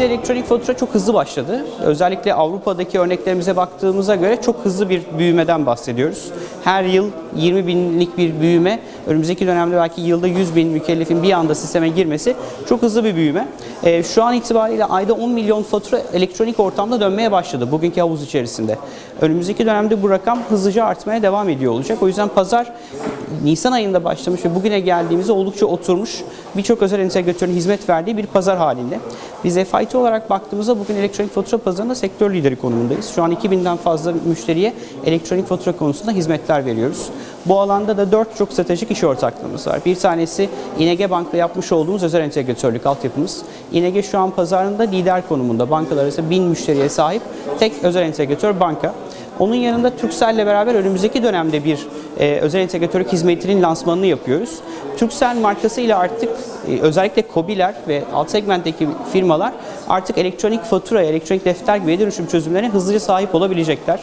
elektronik fatura çok hızlı başladı. Özellikle Avrupa'daki örneklerimize baktığımıza göre çok hızlı bir büyümeden bahsediyoruz. Her yıl 20 binlik bir büyüme, önümüzdeki dönemde belki yılda 100 bin mükellefin bir anda sisteme girmesi çok hızlı bir büyüme. Ee, şu an itibariyle ayda 10 milyon fatura elektronik ortamda dönmeye başladı bugünkü havuz içerisinde. Önümüzdeki dönemde bu rakam hızlıca artmaya devam ediyor olacak. O yüzden pazar Nisan ayında başlamış ve bugüne geldiğimizde oldukça oturmuş birçok özel entegratörün hizmet verdiği bir pazar halinde. Biz FIT olarak baktığımızda bugün elektronik fatura pazarında sektör lideri konumundayız. Şu an 2000'den fazla müşteriye elektronik fatura konusunda hizmetler veriyoruz. Bu alanda da 4 çok stratejik iş ortaklığımız var. Bir tanesi İNG Bank'la yapmış olduğumuz özel entegratörlük altyapımız. İNG şu an pazarında lider konumunda. Bankalar arasında 1000 müşteriye sahip tek özel entegratör banka. Onun yanında Turkcell'le beraber önümüzdeki dönemde bir e, özel entegratörlük hizmetinin lansmanını yapıyoruz. Turkcell markasıyla artık e, özellikle KOBİ'ler ve alt segmentteki firmalar artık elektronik fatura, elektronik defter gibi dönüşüm çözümlerine hızlıca sahip olabilecekler.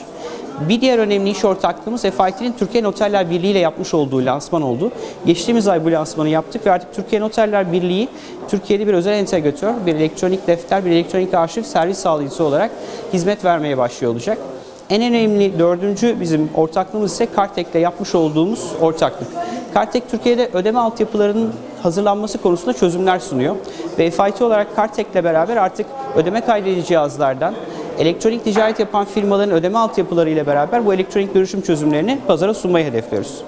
Bir diğer önemli iş ortaklığımız FIT'nin Türkiye Noterler Birliği ile yapmış olduğu lansman oldu. Geçtiğimiz ay bu lansmanı yaptık ve artık Türkiye Noterler Birliği Türkiye'de bir özel entegratör, bir elektronik defter, bir elektronik arşiv servis sağlayıcısı olarak hizmet vermeye başlıyor olacak. En önemli dördüncü bizim ortaklığımız ise Kartek'le yapmış olduğumuz ortaklık. Kartek Türkiye'de ödeme altyapılarının hazırlanması konusunda çözümler sunuyor. Ve FIT olarak Kartek'le beraber artık ödeme kaydedici cihazlardan elektronik ticaret yapan firmaların ödeme altyapıları ile beraber bu elektronik dönüşüm çözümlerini pazara sunmayı hedefliyoruz.